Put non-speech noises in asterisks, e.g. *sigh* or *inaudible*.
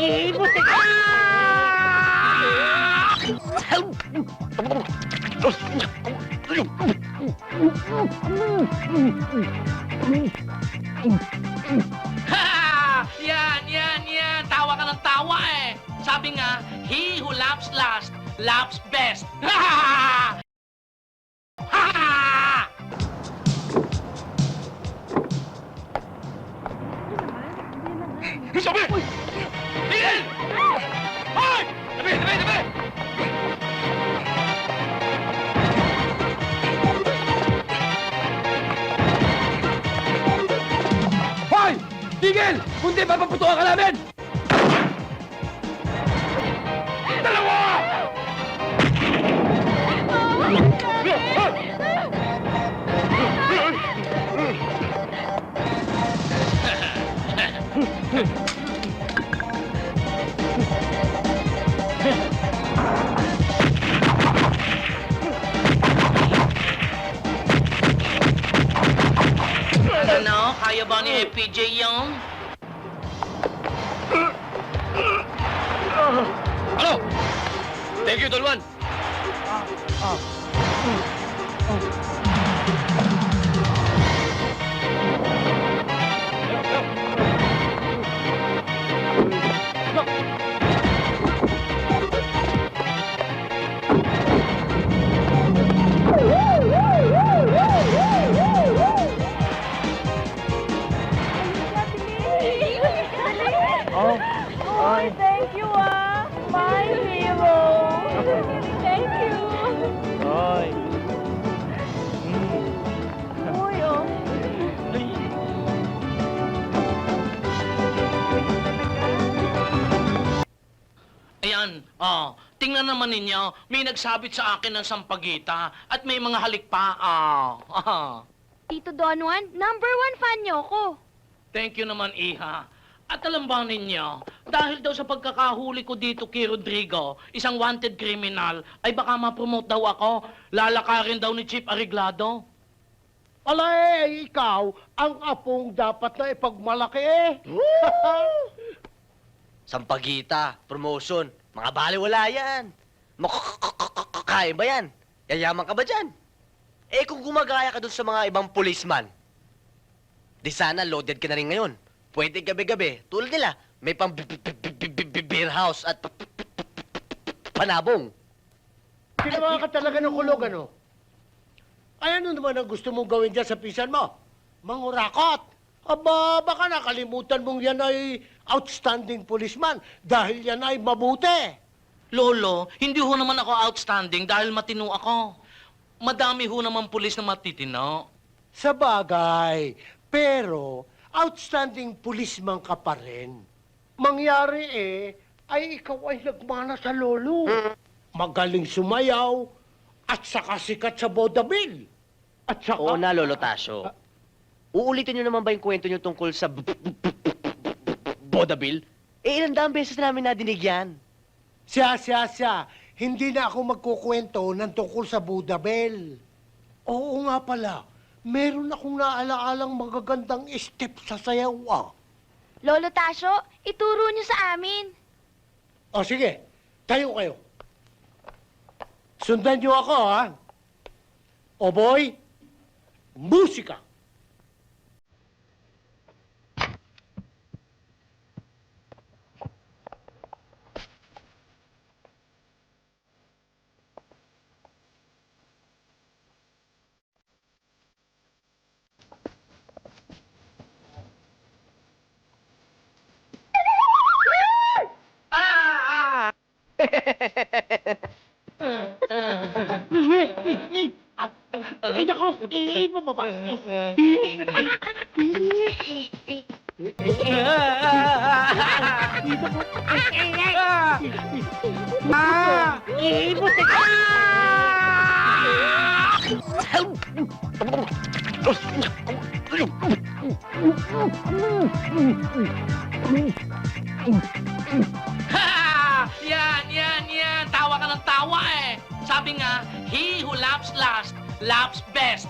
Ka! Ha! Yan, yan, yan. Tawa ka ng tawa eh. Sabi nga, he who laughs last, laughs best. Ha! Tigil! Kundi papaputukan ka namin! Dalawa! Ano? Ni FPJ yung? Ano? Thank you, Dolwan! Oh, Uy, thank you ah! My hero! Thank you! Hoy. Uy, oh. Ayan, oh, tingnan naman ninyo, may nagsabit sa akin ng sampagita at may mga halik pa, ah. *laughs* Tito Don Juan, number one fan niyo ko. Thank you naman, Iha. At alam ba ninyo, dahil daw sa pagkakahuli ko dito kay Rodrigo, isang wanted criminal, ay baka ma-promote daw ako. Lalakarin daw ni Chief Ariglado. Alay, ikaw, ang apong dapat na ipagmalaki eh. *laughs* Sampagita, promotion, mga baliwala yan. Makakaya ba yan? Yayaman ka ba dyan? Eh kung gumagaya ka dun sa mga ibang policeman, di sana loaded ka na rin ngayon. Pwede gabi-gabi, tulad nila, may pang beer house at panabong. Ginawa ka talaga ng kulog, ano? Ay, ano naman ang gusto mong gawin dyan sa pisan mo? Mangurakot! Aba, baka nakalimutan mong yan ay outstanding policeman dahil yan ay mabuti. Lolo, hindi ho naman ako outstanding dahil matino ako. Madami ho naman pulis na matitino. Sa bagay, pero outstanding policeman ka pa rin. Mangyari eh, ay ikaw ay nagmana sa lolo. Magaling sumayaw at saka sikat sa Bodabil. At saka... Oo na, Lolo Tasyo. Uulitin niyo naman ba yung kwento niyo tungkol sa b- b- b- b- b- Bodabil? Eh, ilang daang beses namin nadinig yan. Siya, siya, siya. Hindi na ako magkukwento ng tungkol sa Budabel. Oo nga pala. Meron akong naaalaalang magagandang step sa sayaw, ah. Lolo Tasyo, ituro niyo sa amin. O sige, tayo kayo. Sundan niyo ako, ha? O boy, musika. Iiba mo ba? Ah! Iibuti ka! Ha! Yan, yan, yan. Tawa ka ng tawa eh. Sabi nga, he who laughs last, laughs best.